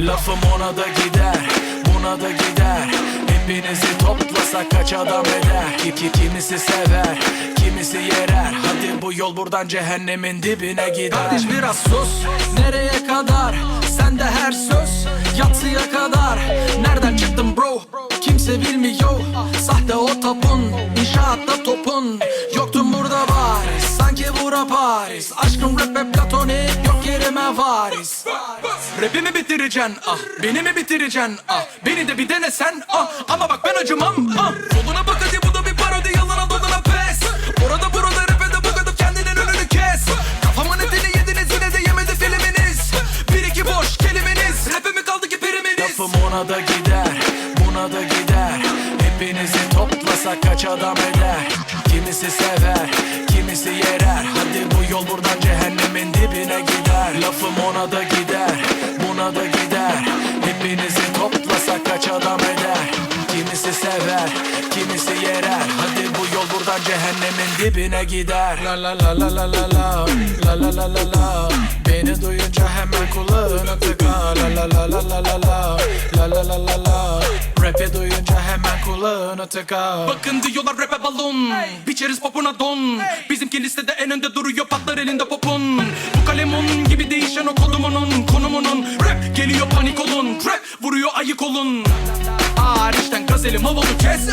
Lafım ona da gider Buna da gider. Hepinizi toplasak kaç adam eder? Ki, ki, Kimisi sever Kimisi yerer. Hadi bu yol buradan cehennemin dibine gider. Kardeş biraz sus Nereye kadar? Sende her söz Yatsıya kadar. Nereden çıktın bro? Kimse bilmiyor. Sahte o tapun İnşaatta topun Bura Paris. Aşkım rap platonik Yok yerime varis. Rapimi bitireceksin ah. Beni mi bitireceksin ah. Beni de bir denesen ah. Ama bak ben acımam ah. Soluna bak hadi bu da bir parodi. Yalana dolana pes. Orada burada rap'e de bu kadar kendinin önünü kes. Kafamın etini yediniz yine de yemedi filminiz Bir iki boş kelimeniz. Rap'e mi kaldı ki priminiz Lafım ona da gider Buna da gider. Hepinizi toplasak kaç adam eder? Kimisi sever Kimisi yerer Lafım ona da gider Buna da gider Hepinizi toplasak kaç adam eder Kimisi sever Kimisi yerer Hadi bu yol buradan cehennemin dibine gider La la la la la la la La la la la la Beni duyunca hemen kulağını tıka La la la la la la la La la la la la Rap'i duyunca hemen kulağını tıka Bakın diyorlar rap'e balon Biçeriz popuna don Bizimki listede en önde duruyor patlar elinde popun Bu kalemun gibi değişen o kodumunun Konumunun Rap geliyor panik olun Trap vuruyor ayık olun. Hariçten gazelim havalı kes